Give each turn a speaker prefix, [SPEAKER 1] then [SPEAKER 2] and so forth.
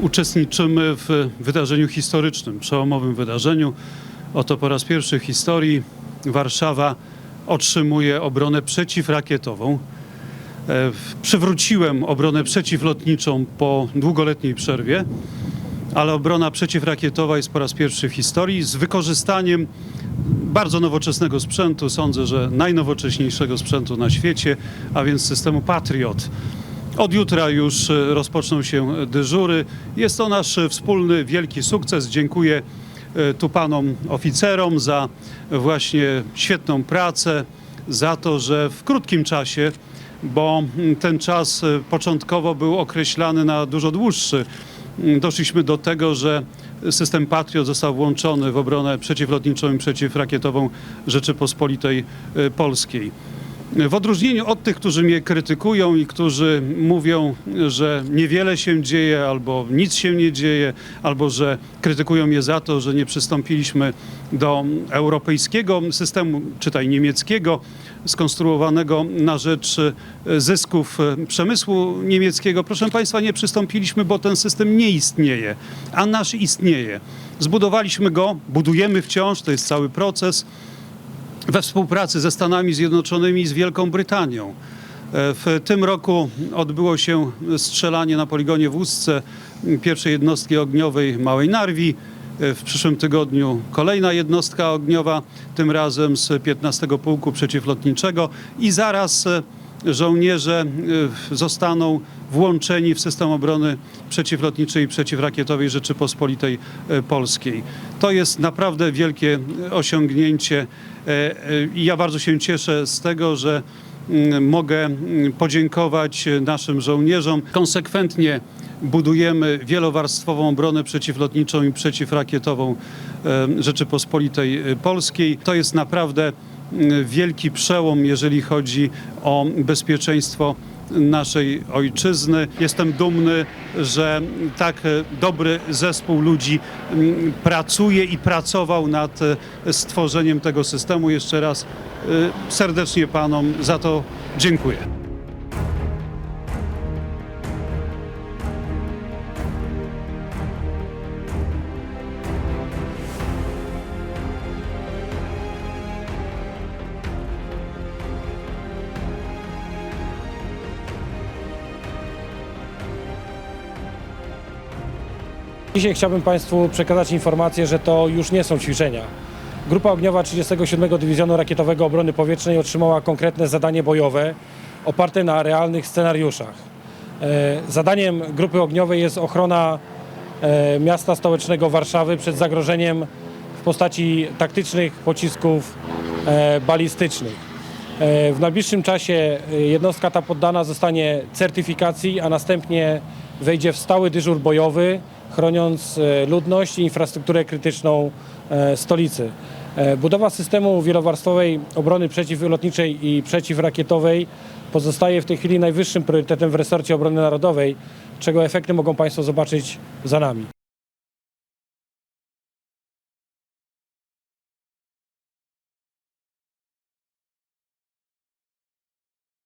[SPEAKER 1] uczestniczymy w wydarzeniu historycznym, przełomowym wydarzeniu. Oto po raz pierwszy w historii Warszawa otrzymuje obronę przeciwrakietową. E, Przywróciłem obronę przeciwlotniczą po długoletniej przerwie, ale obrona przeciwrakietowa jest po raz pierwszy w historii z wykorzystaniem bardzo nowoczesnego sprzętu, sądzę, że najnowocześniejszego sprzętu na świecie, a więc systemu Patriot. Od jutra już e, rozpoczną się dyżury. Jest to nasz e, wspólny wielki sukces. Dziękuję e, tu panom oficerom za właśnie świetną pracę, za to, że w krótkim czasie, bo mm, ten czas początkowo był określany na dużo dłuższy, mm, doszliśmy do tego, że system Patriot został włączony w obronę przeciwlotniczą i przeciwrakietową Rzeczypospolitej Polskiej. W odróżnieniu od tych, którzy mnie krytykują i którzy mówią, że niewiele się dzieje, albo nic się nie dzieje, albo że krytykują mnie za to, że nie przystąpiliśmy do europejskiego systemu, czytaj niemieckiego, skonstruowanego na rzecz e, zysków e, przemysłu niemieckiego. Proszę Państwa, nie przystąpiliśmy, bo ten system nie istnieje, a nasz istnieje. Zbudowaliśmy go, budujemy wciąż, to jest cały proces we współpracy ze Stanami Zjednoczonymi i z Wielką Brytanią. E, W tym roku odbyło się strzelanie na poligonie w Ustce pierwszej jednostki ogniowej Małej Narwi. E, W przyszłym tygodniu kolejna jednostka ogniowa, tym razem z 15 Pułku Przeciwlotniczego i zaraz e, żołnierze e, zostaną włączeni w system obrony przeciwlotniczej i przeciwrakietowej Rzeczypospolitej e, Polskiej. To jest naprawdę wielkie osiągnięcie e, e, i ja bardzo się cieszę z tego, że mm, mogę mm, podziękować naszym żołnierzom. Konsekwentnie budujemy wielowarstwową obronę przeciwlotniczą i przeciwrakietową e, Rzeczypospolitej e, Polskiej. To jest naprawdę wielki przełom, jeżeli chodzi o bezpieczeństwo naszej ojczyzny. Jestem dumny, że tak dobry zespół ludzi mm, pracuje i pracował nad e, stworzeniem tego systemu. Jeszcze raz e, serdecznie panom za to dziękuję.
[SPEAKER 2] Dzisiaj chciałbym Państwu przekazać informację, że to już nie są ćwiczenia. Grupa ogniowa 37 Dywizjonu Rakietowego Obrony Powietrznej otrzymała konkretne zadanie bojowe oparte na realnych scenariuszach. E, Zadaniem grupy ogniowej jest ochrona e, miasta stołecznego Warszawy przed zagrożeniem w postaci taktycznych pocisków e, balistycznych. W najbliższym czasie jednostka ta poddana zostanie certyfikacji, a następnie wejdzie w stały dyżur bojowy, chroniąc e, ludność i infrastrukturę krytyczną e, stolicy. E, Budowa systemu wielowarstwowej obrony przeciwlotniczej i przeciwrakietowej pozostaje w tej chwili najwyższym priorytetem w resorcie obrony narodowej, czego efekty mogą Państwo zobaczyć za nami.